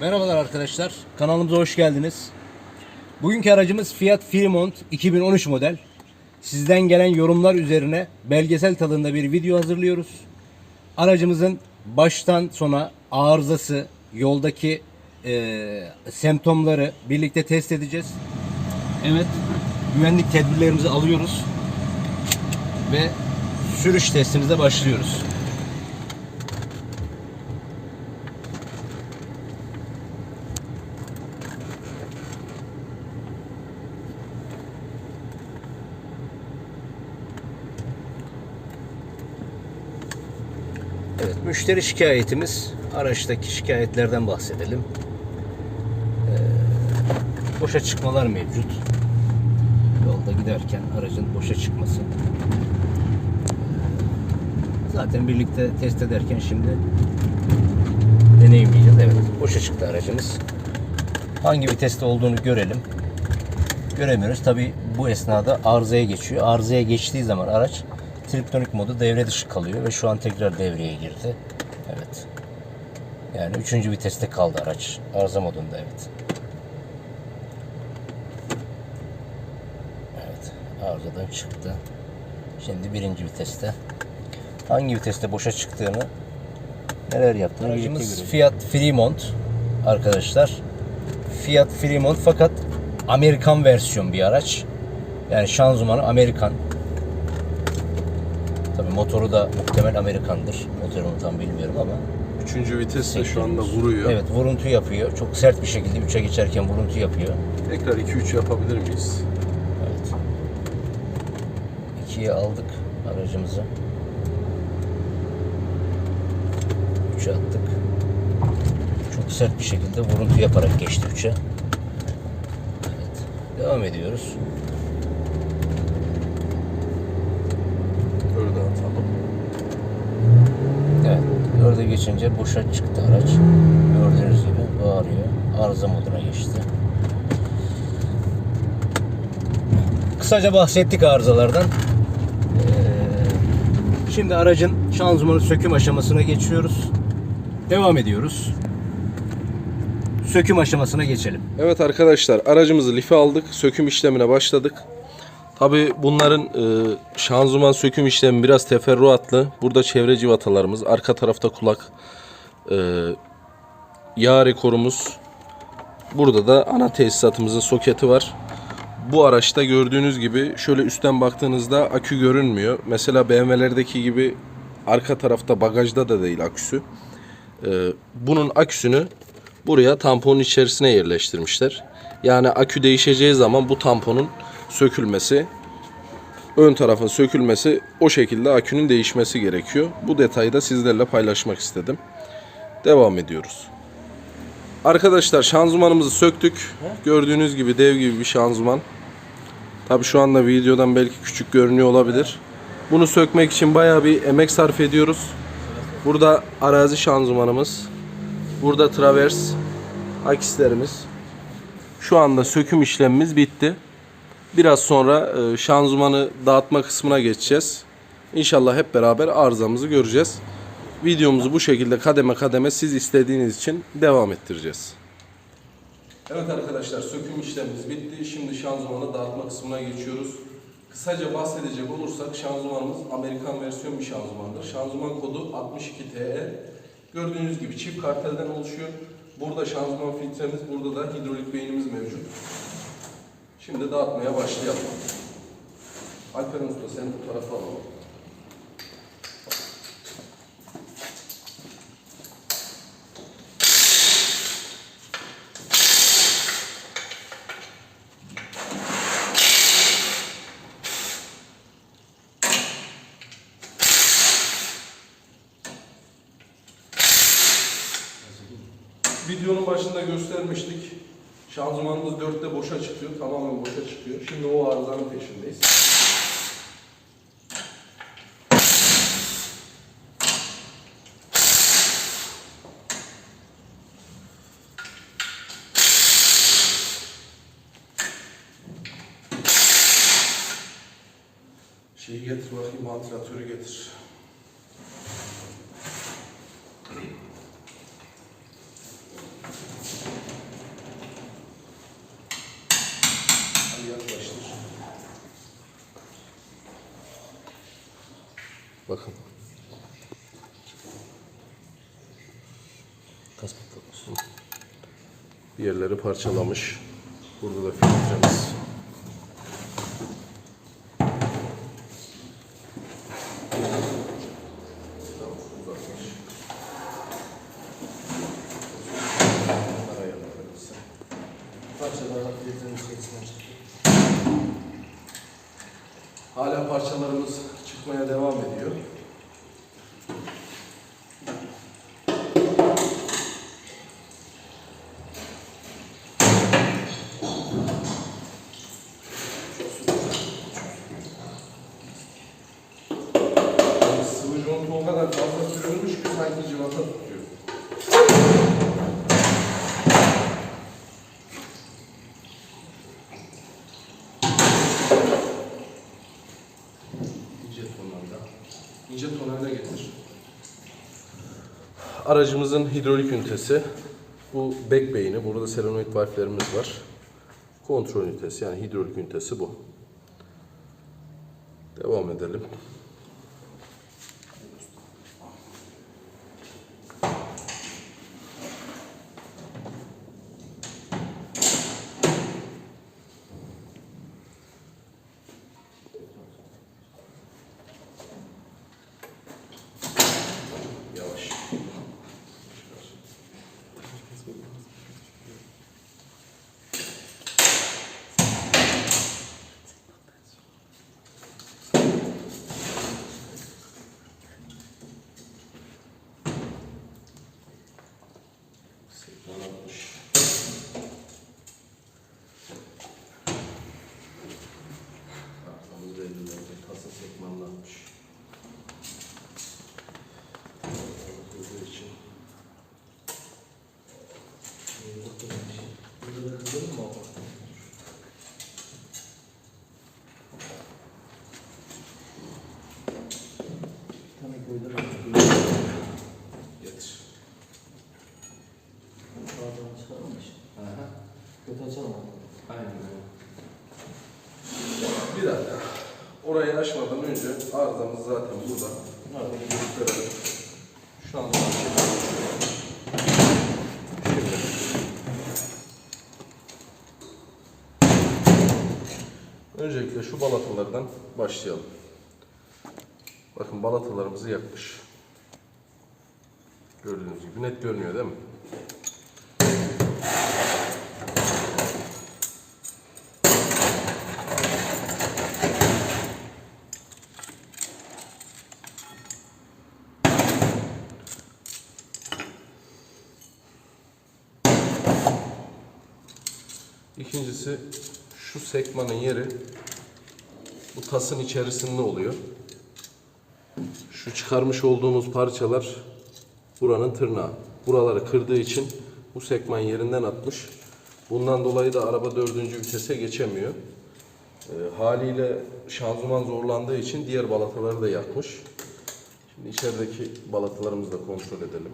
Merhabalar arkadaşlar. Kanalımıza hoş geldiniz. Bugünkü aracımız Fiat Fremont 2013 model. Sizden gelen yorumlar üzerine belgesel tadında bir video hazırlıyoruz. Aracımızın baştan sona arızası, yoldaki eee, semptomları birlikte test edeceğiz. Evet, güvenlik tedbirlerimizi alıyoruz ve sürüş testimize başlıyoruz. Evet, müşteri şikayetimiz. Araçtaki şikayetlerden bahsedelim. Ee, boşa çıkmalar mevcut. Yolda giderken aracın boşa çıkması. Zaten birlikte test ederken şimdi deneyimleyeceğiz. Evet, boşa çıktı aracımız. Hangi viteste olduğunu görelim. Göremiyoruz. Tabi bu esnada arızaya geçiyor. Arızaya geçtiği zaman araç triptonik modu devre dışı kalıyor ve şu an tekrar devreye girdi. Evet. Yani üçüncü viteste kaldı araç. Arıza modunda evet. Evet. Arızadan çıktı. Şimdi birinci viteste. Hangi viteste boşa çıktığını neler yaptığını Aracımız Fiat Fremont arkadaşlar. Fiat Fremont fakat Amerikan versiyon bir araç. Yani şanzımanı Amerikan. Motoru da muhtemel Amerikandır. Motorunu tam bilmiyorum ama. Üçüncü vites de şu anda vuruyor. Evet vuruntu yapıyor. Çok sert bir şekilde 3'e geçerken vuruntu yapıyor. Tekrar 2-3 yapabilir miyiz? Evet. 2'ye aldık aracımızı. 3'e attık. Çok sert bir şekilde vuruntu yaparak geçti 3'e. Evet. Devam ediyoruz. Dörde geçince boşa çıktı araç. Gördüğünüz gibi bağırıyor. Arıza moduna geçti. Kısaca bahsettik arızalardan. Ee, Şimdi aracın şanzımanı söküm aşamasına geçiyoruz. Devam ediyoruz. Söküm aşamasına geçelim. Evet arkadaşlar aracımızı life aldık. Söküm işlemine başladık. Tabi bunların e, şanzıman söküm işlemi biraz teferruatlı. Burada çevre civatalarımız, arka tarafta kulak, e, yağ rekorumuz. Burada da ana tesisatımızın soketi var. Bu araçta gördüğünüz gibi şöyle üstten baktığınızda akü görünmüyor. Mesela BMW'lerdeki gibi arka tarafta bagajda da değil aküsü. Ee, bunun aküsünü buraya tamponun içerisine yerleştirmişler. Yani akü değişeceği zaman bu tamponun sökülmesi, ön tarafın sökülmesi, o şekilde akünün değişmesi gerekiyor. Bu detayı da sizlerle paylaşmak istedim. Devam ediyoruz. Arkadaşlar şanzımanımızı söktük. Gördüğünüz gibi dev gibi bir şanzıman. Tabi şu anda videodan belki küçük görünüyor olabilir. Bunu sökmek için bayağı bir emek sarf ediyoruz. Burada arazi şanzımanımız. Burada travers akislerimiz. Şu anda söküm işlemimiz bitti. Biraz sonra e, şanzımanı dağıtma kısmına geçeceğiz. İnşallah hep beraber arızamızı göreceğiz. Videomuzu bu şekilde kademe kademe siz istediğiniz için devam ettireceğiz. Evet arkadaşlar söküm işlemimiz bitti. Şimdi şanzımanı dağıtma kısmına geçiyoruz. Kısaca bahsedecek olursak şanzımanımız Amerikan versiyon bir şanzımandır. Şanzıman kodu 62TE. Gördüğünüz gibi çift kartelden oluşuyor. Burada şanzıman filtremiz, burada da hidrolik beynimiz mevcut. Şimdi dağıtmaya başlayalım. Alperen Usta sen bu tarafa alalım. Şanzımanımız dörtte boşa çıkıyor. Tamamen boşa çıkıyor. Şimdi o arızanın peşindeyiz. Şeyi getir bakayım, vantilatörü getir. Bakın. Kasmak. Bir yerleri parçalamış. Burada da filtremiz. Tamam, uzakmış. Bunlar ayarlarımız. Parçalarla filtrenin içerisinden çıkıyor. Hala parçalarımız çıkmaya devam ediyor. Yani Sıvı conta o kadar fazla sürülmüş ki sanki civata tutuyor. İnce tonlarda. İnce tonlarda getir. Aracımızın hidrolik ünitesi. Bu back beyni. Burada solenoid valflerimiz var. Kontrol ünitesi yani hidrolik ünitesi bu. Devam edelim. And then. Öncelikle şu balatalardan başlayalım. Bakın balatalarımızı yakmış. Gördüğünüz gibi net görünüyor değil mi? İkincisi şu sekmanın yeri bu tasın içerisinde oluyor. Şu çıkarmış olduğumuz parçalar buranın tırnağı. Buraları kırdığı için bu sekman yerinden atmış. Bundan dolayı da araba dördüncü vitese geçemiyor. Ee, haliyle şanzıman zorlandığı için diğer balataları da yakmış. Şimdi içerideki balatalarımızı da kontrol edelim.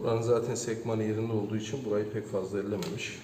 Buranın zaten sekmanı yerinde olduğu için burayı pek fazla ellememiş.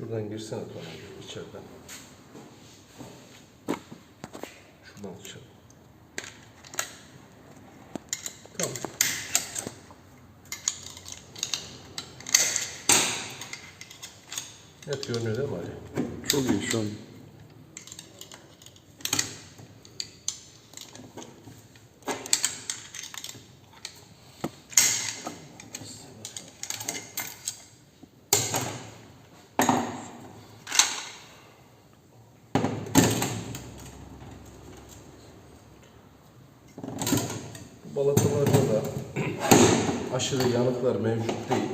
Şuradan girsene Tony içeriden. Şuradan dışarı. Tamam. Net görünüyor Ali? Çok iyi şu an. Bu balatalarda da aşırı yanıklar mevcut değil.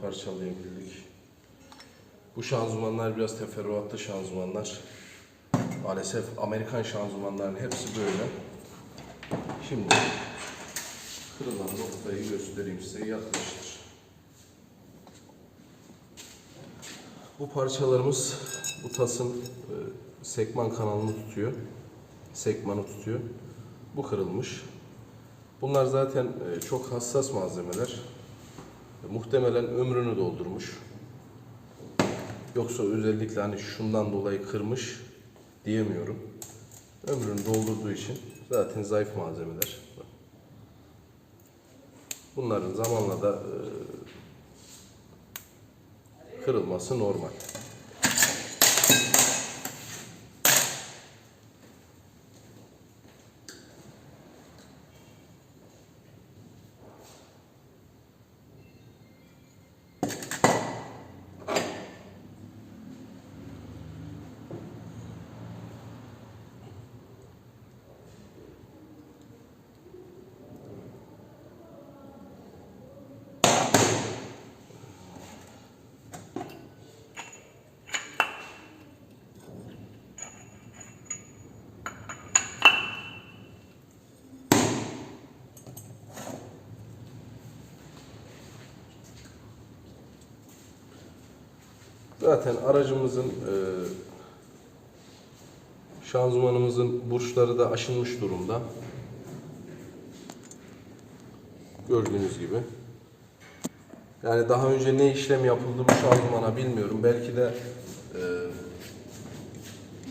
Parçalayabildik. Bu şanzımanlar biraz teferruatlı şanzımanlar. Maalesef Amerikan şanzımanların hepsi böyle. Şimdi kırılan noktayı göstereyim size yaklaştır. Bu parçalarımız bu tasın e, sekman kanalını tutuyor. Sekmanı tutuyor. Bu kırılmış. Bunlar zaten e, çok hassas malzemeler. Muhtemelen ömrünü doldurmuş. Yoksa özellikle hani şundan dolayı kırmış diyemiyorum. Ömrünü doldurduğu için zaten zayıf malzemeler. Bunların zamanla da e, kırılması normal. Zaten aracımızın e, şanzımanımızın burçları da aşınmış durumda. Gördüğünüz gibi. Yani daha önce ne işlem yapıldı bu şanzımana bilmiyorum. Belki de e,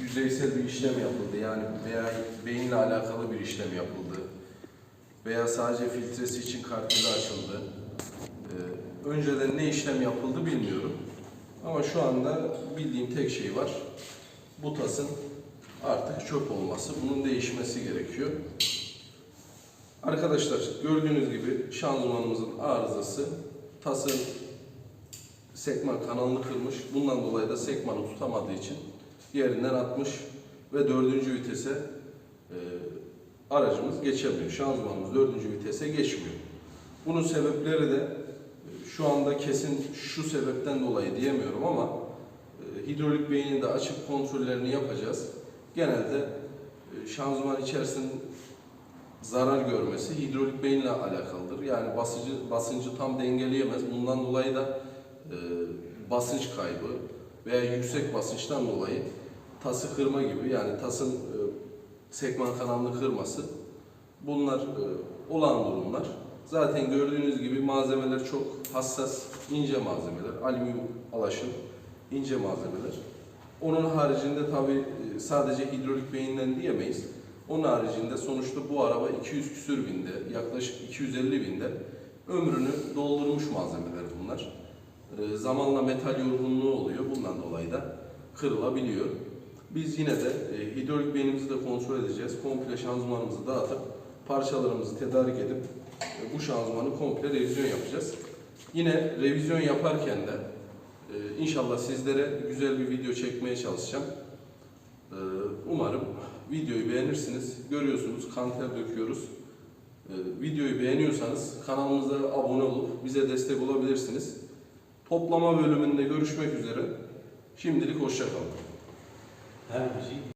yüzeysel bir işlem yapıldı. Yani veya beyinle alakalı bir işlem yapıldı. Veya sadece filtresi için kartili açıldı. Ee, önceden ne işlem yapıldı bilmiyorum. Ama şu anda bildiğim tek şey var. Bu tasın artık çöp olması. Bunun değişmesi gerekiyor. Arkadaşlar gördüğünüz gibi şanzımanımızın arızası tasın sekman kanalını kırmış. Bundan dolayı da sekmanı tutamadığı için yerinden atmış ve dördüncü vitese e, aracımız geçemiyor. Şanzımanımız dördüncü vitese geçmiyor. Bunun sebepleri de şu anda kesin şu sebepten dolayı diyemiyorum ama e, hidrolik beynin de açıp kontrollerini yapacağız. Genelde e, şanzıman içerisinin zarar görmesi hidrolik beyinle alakalıdır. Yani basıncı, basıncı tam dengeleyemez. Bundan dolayı da e, basınç kaybı veya yüksek basınçtan dolayı tası kırma gibi yani tasın e, sekman kanalını kırması bunlar e, olan durumlar. Zaten gördüğünüz gibi malzemeler çok hassas, ince malzemeler. Alüminyum alaşım, ince malzemeler. Onun haricinde tabi sadece hidrolik beyinden diyemeyiz. Onun haricinde sonuçta bu araba 200 küsür binde, yaklaşık 250 binde ömrünü doldurmuş malzemeler bunlar. Ee, zamanla metal yorgunluğu oluyor. Bundan dolayı da kırılabiliyor. Biz yine de e, hidrolik beynimizi de kontrol edeceğiz. Komple şanzımanımızı dağıtıp parçalarımızı tedarik edip e, bu şanzımanı komple revizyon yapacağız. Yine revizyon yaparken de e, inşallah sizlere güzel bir video çekmeye çalışacağım. E, umarım videoyu beğenirsiniz. Görüyorsunuz kanter döküyoruz. E, videoyu beğeniyorsanız kanalımıza abone olup bize destek olabilirsiniz. Toplama bölümünde görüşmek üzere. Şimdilik hoşçakalın. Her şey